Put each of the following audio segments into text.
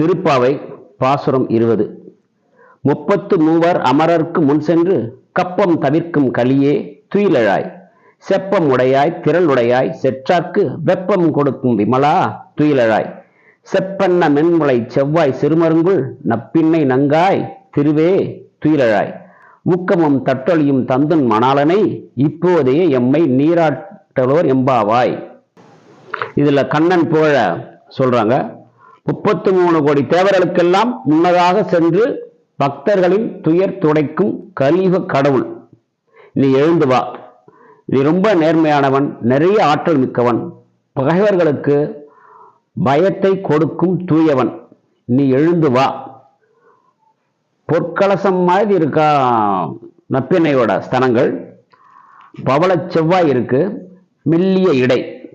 திருப்பாவை பாசுரம் இருபது. முப்பத்து மூவர் அமரர்க்கு முன் சென்று கப்பம் தவிர்க்கும் கலியே துயிலழாய். செப்பம் உடையாய் திரளுடையாய் செற்றார்க்கு வெப்பம் கொடுக்கும் விமலா துயிலழாய். செப்பன்ன மென்முளை செவ்வாய் சிறுமருங்குள் நப்பின்னை நங்காய் திருவே துயிலழாய். ஊக்கமும் தட்டொழியும் தந்துன் மணாலனை இப்போதே எம்மை நீராட்டலோர் எம்பாவாய். இதில் கண்ணன் புகழ சொல்கிறாங்க முப்பத்து மூணு கோடி தேவர்களுக்கெல்லாம் முன்னதாக சென்று பக்தர்களின் துயர் துடைக்கும் கலியுக கடவுள். நீ எழுந்து வா. நீ ரொம்ப நேர்மையானவன் நிறைய ஆற்றல் மிக்கவன். பகைவர்களுக்கு பயத்தை கொடுக்கும் தூயவன். நீ எழுந்து வா. பொற்கலசம் மாதிரி இருக்கா? நப்பினையோட ஸ்தனங்கள். பவளச் செவ்வாய் இருக்கு. மெல்லிய இடை.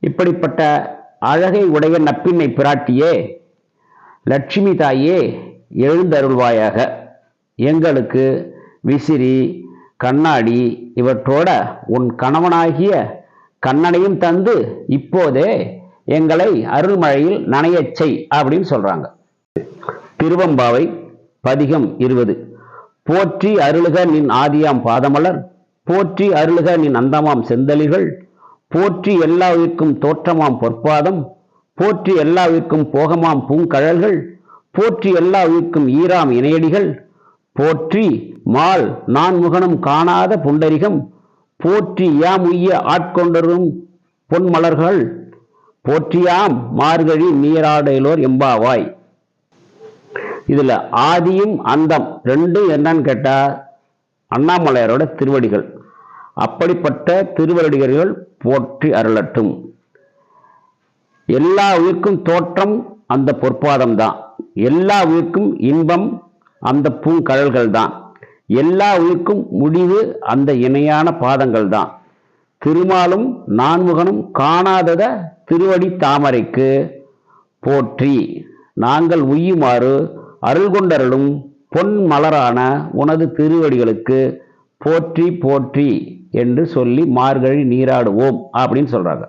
இப்படிப்பட்ட அழகை உடைய நப்பின்னை பிராட்டியே லட்சுமி தாயே எழுந்தருள்வாயாக. எங்களுக்கு விசிறி கண்ணாடி இவற்றோட உன் கணவனாகிய கண்ணனையும் தந்து இப்போதே எங்களை அருள்மழையில் நனையச் செய் அப்படின்னு சொல்றாங்க. திருவம்பாவை பதிகம் இருபது. போற்றி அருளுக நின் ஆதியாம் பாதமலர் போற்றி அருளுக நின் அந்தமாம் செந்தலிகள் போற்றி எல்லா உயிர்க்கும் தோற்றமாம் பொற்பாதம் போற்றி எல்லா உயிர்க்கும் போகமாம் பூங்கழல்கள் போற்றி எல்லா உயிர்க்கும் ஈராம் இணையடிகள் போற்றி மால் நான் முகனும் காணாத புண்டரிகம் போற்றி யாம் உய்ய ஆட்கொண்டரும் பொன்மலர்கள் போற்றியாம் மார்கழி நீராடலோர் எம்பாவாய். இதில் ஆதியும் அந்தம் ரெண்டும் என்னன்னு கேட்டால் அண்ணாமலையாரோட திருவடிகள். அப்படிப்பட்ட திருவடிகள் போற்றி அருளட்டும். எல்லா உயிர்க்கும் தோற்றம் அந்த பொற்பாதம் தான் எல்லா உயிர்க்கும் இன்பம் அந்த பூங்கழல்கள் தான் எல்லா உயிர்க்கும் முடிவு அந்த இணையான பாதங்கள் தான் திருமாலும் நான்முகனும் காணாதத திருவடி தாமரைக்கு போற்றி. நாங்கள் உய்யுமாறு அருள் கொண்டருளும் பொன் மலரான உனது திருவடிகளுக்கு போற்றி போற்றி. என்று சொல்லி மார்கழி நீராடுவோம் அப்படின்னு சொல்கிறாங்க